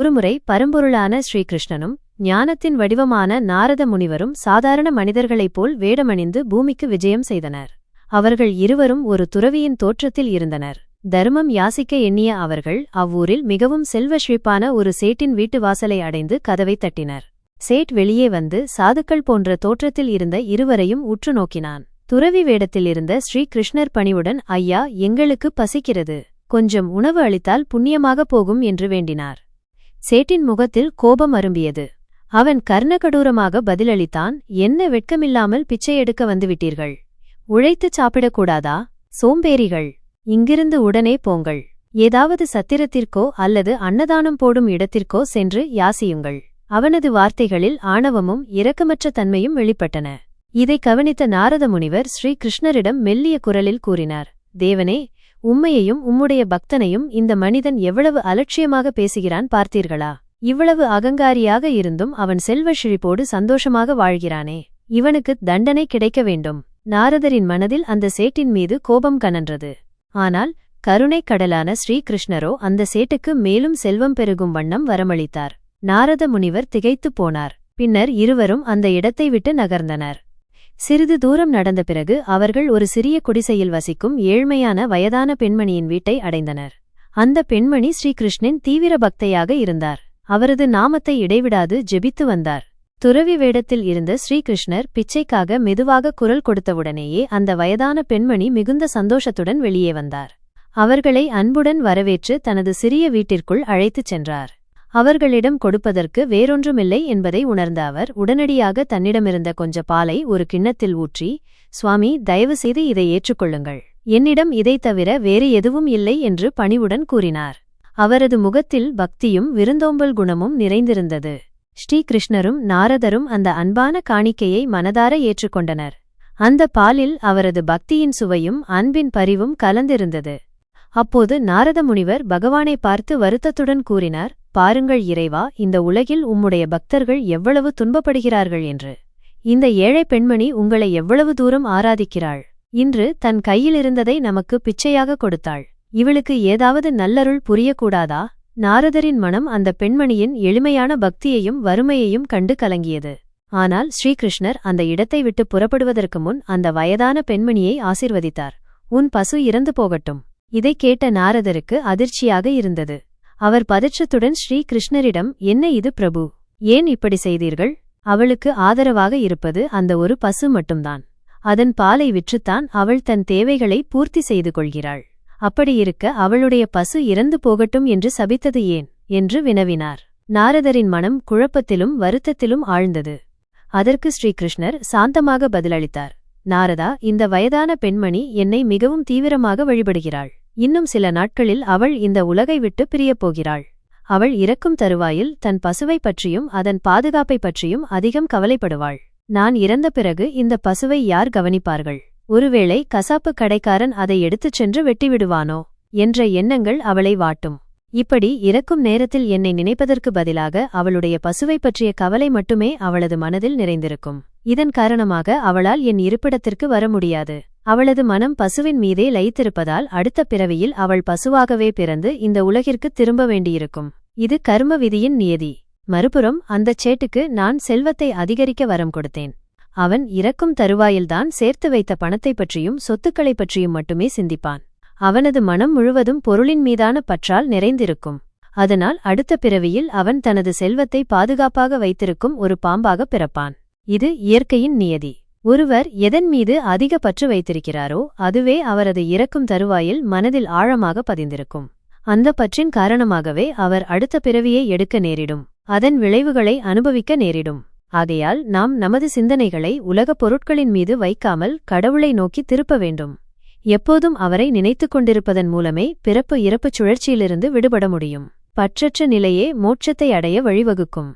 ஒருமுறை பரம்பொருளான ஸ்ரீகிருஷ்ணனும் ஞானத்தின் வடிவமான நாரத முனிவரும் சாதாரண மனிதர்களைப் போல் வேடமணிந்து பூமிக்கு விஜயம் செய்தனர். அவர்கள் இருவரும் ஒரு துறவியின் தோற்றத்தில் இருந்தனர். தர்மம் யாசிக்க எண்ணிய அவர்கள் அவ்வூரில் மிகவும் செல்வ செழிப்பான ஒரு சேட்டின் வீட்டு வாசலை அடைந்து கதவை தட்டினர். சேட் வெளியே வந்து சாதுக்கள் போன்ற தோற்றத்தில் இருந்த இருவரையும் உற்று நோக்கினான். துறவி வேடத்தில் இருந்த ஸ்ரீகிருஷ்ணர் பணிவுடன் ஐயா எங்களுக்கு பசிக்கிறது. கொஞ்சம் உணவு அளித்தால் புண்ணியமாக போகும் என்று வேண்டினார். சேட்டின் முகத்தில் கோபம் அரும்பியது. அவன் கர்ணகடூரமாக பதிலளித்தான் என்ன வெட்கமில்லாமல் பிச்சை எடுக்க வந்துவிட்டீர்கள்? உழைத்துச் சாப்பிடக்கூடாதா சோம்பேறிகள். இங்கிருந்து உடனே போங்கள். ஏதாவது சத்திரத்திற்கோ அல்லது அன்னதானம் போடும் இடத்திற்கோ சென்று யாசியுங்கள் அவனது வார்த்தைகளில் ஆணவமும் இரக்கமற்ற தன்மையும் வெளிப்பட்டன. இதை கவனித்த நாரத முனிவர் ஸ்ரீ கிருஷ்ணரிடம் மெல்லிய குரலில் கூறினார் தேவனே உம்மையையும் உம்முடைய பக்தனையும் இந்த மனிதன் எவ்வளவு அலட்சியமாக பேசுகிறான் பார்த்தீர்களா? இவ்வளவு அகங்காரியாக இருந்தும் அவன் செல்வ செழிப்போடு சந்தோஷமாக வாழ்கிறானே. இவனுக்கு தண்டனை கிடைக்க வேண்டும். நாரதரின் மனதில் அந்த சேட்டின் மீது கோபம் கனன்றது. ஆனால் கருணைக் கடலான ஸ்ரீகிருஷ்ணரோ அந்த சேட்டுக்கு மேலும் செல்வம் பெருகும் வண்ணம் வரமளித்தார். நாரத முனிவர் திகைத்துப் போனார். பின்னர் இருவரும் அந்த இடத்தை விட்டு நகர்ந்தனர். சிறிது தூரம் நடந்த பிறகு அவர்கள் ஒரு சிறிய குடிசையில் வசிக்கும் ஏழ்மையான வயதான பெண்மணியின் வீட்டை அடைந்தனர். அந்த பெண்மணி ஸ்ரீகிருஷ்ணன் தீவிர பக்தையாக இருந்தார். அவரது நாமத்தை இடைவிடாது ஜெபித்து வந்தார். துறவி வேடத்தில் இருந்த ஸ்ரீகிருஷ்ணர் பிச்சைக்காக மெதுவாக குரல் கொடுத்தவுடனேயே அந்த வயதான பெண்மணி மிகுந்த சந்தோஷத்துடன் வெளியே வந்தார். அவர்களை அன்புடன் வரவேற்று தனது சிறிய வீட்டிற்குள் அழைத்துச் சென்றார். அவர்களிடம் கொடுப்பதற்கு வேறொன்றுமில்லை என்பதை உணர்ந்த அவர் உடனடியாக தன்னிடமிருந்த கொஞ்ச பாலை ஒரு கிண்ணத்தில் ஊற்றி சுவாமி தயவு செய்து இதை ஏற்றுக்கொள்ளுங்கள். என்னிடம் இதைத் தவிர வேறு எதுவும் இல்லை என்று பணிவுடன் கூறினார். அவரது முகத்தில் பக்தியும் விருந்தோம்பல் குணமும் நிறைந்திருந்தது. ஸ்ரீகிருஷ்ணரும் நாரதரும் அந்த அன்பான காணிக்கையை மனதார ஏற்றுக்கொண்டனர். அந்த பாலில் அவரது பக்தியின் சுவையும் அன்பின் பரிவும் கலந்திருந்தது. அப்போது நாரத முனிவர் பகவானை பார்த்து வருத்தத்துடன் கூறினார் பாருங்கள் இறைவா இந்த உலகில் உம்முடைய பக்தர்கள் எவ்வளவு துன்பப்படுகிறார்கள் என்று. இந்த ஏழை பெண்மணி உங்களை எவ்வளவு தூரம் ஆராதிக்கிறாள். இன்று தன் கையிலிருந்ததை நமக்கு பிச்சையாக கொடுத்தாள். இவளுக்கு ஏதாவது நல்லருள் புரியக்கூடாதா? நாரதரின் மனம் அந்த பெண்மணியின் எளிமையான பக்தியையும் வறுமையையும் கண்டு கலங்கியது. ஆனால் ஸ்ரீகிருஷ்ணர் அந்த இடத்தை விட்டு புறப்படுவதற்கு முன் அந்த வயதான பெண்மணியை ஆசிர்வதித்தார். உன் பசு இறந்து போகட்டும். இதைக் கேட்ட நாரதருக்கு அதிர்ச்சியாக இருந்தது. அவர் பதற்றத்துடன் ஸ்ரீ கிருஷ்ணரிடம் என்ன இது பிரபு? ஏன் இப்படி செய்தீர்கள்? அவளுக்கு ஆதரவாக இருப்பது அந்த ஒரு பசு மட்டும்தான். அதன் பாலை விற்றுத்தான் அவள் தன் தேவைகளை பூர்த்தி செய்து கொள்கிறாள். அப்படியிருக்க அவளுடைய பசு இறந்து போகட்டும் என்று சபித்தது ஏன்? என்று வினவினார். நாரதரின் மனம் குழப்பத்திலும் வருத்தத்திலும் ஆழ்ந்தது. அதற்கு ஸ்ரீகிருஷ்ணர் சாந்தமாக பதிலளித்தார். நாரதா இந்த வயதான பெண்மணி என்னை மிகவும் தீவிரமாக வழிபடுகிறாள். இன்னும் சில நாட்களில் அவள் இந்த உலகை விட்டு பிரியப் போகிறாள். அவள் இறக்கும் தருவாயில் தன் பசுவை பற்றியும் அதன் பாதுகாப்பை பற்றியும் அதிகம் கவலைப்படுவாள். நான் இறந்த பிறகு இந்த பசுவை யார் கவனிப்பார்கள்? ஒருவேளை கசாப்பு கடைக்காரன் அதை எடுத்துச் சென்று வெட்டிவிடுவானோ? என்ற எண்ணங்கள் அவளை வாட்டும். இப்படி இறக்கும் நேரத்தில் என்னை நினைப்பதற்கு பதிலாக அவளுடைய பசுவை பற்றிய கவலை மட்டுமே அவளது மனதில் நிறைந்திருக்கும். இதன் காரணமாக அவளால் என் இருப்பிடத்திற்கு வர முடியாது. அவளது மனம் பசுவின் மீதே லயித்திருப்பதால் அடுத்த பிறவியில் அவள் பசுவாகவே பிறந்து இந்த உலகிற்கு திரும்ப வேண்டியிருக்கும். இது கர்ம விதியின் நியதி. மறுபுறம் அந்தச் சேட்டுக்கு நான் செல்வத்தை அதிகரிக்க வரம் கொடுத்தேன். அவன் இறக்கும் தருவாயில்தான் சேர்த்து வைத்த பணத்தைப் பற்றியும் சொத்துக்களைப் பற்றியும் மட்டுமே சிந்திப்பான். அவனது மனம் முழுவதும் பொருளின் மீதான பற்றால் நிறைந்திருக்கும். அதனால் அடுத்த பிறவியில் அவன் தனது செல்வத்தை பாதுகாப்பாக வைத்திருக்கும் ஒரு பாம்பாக பிறப்பான். இது இயற்கையின் நியதி. ஒருவர் எதன் மீது அதிக பற்று வைத்திருக்கிறாரோ அதுவே அவரது இறக்கும் தருவாயில் மனதில் ஆழமாக பதிந்திருக்கும். அந்த பற்றின் காரணமாகவே அவர் அடுத்த பிறவியை எடுக்க நேரிடும். அதன் விளைவுகளை அனுபவிக்க நேரிடும். ஆகையால் நாம் நமது சிந்தனைகளை உலகப் பொருட்களின் மீது வைக்காமல் கடவுளை நோக்கி திருப்ப வேண்டும். எப்போதும் அவரை நினைத்துக் கொண்டிருப்பதன் மூலமே பிறப்பு இறப்புச் சுழற்சியிலிருந்து விடுபட முடியும். பற்றற்ற நிலையே மோட்சத்தை அடைய வழிவகுக்கும்.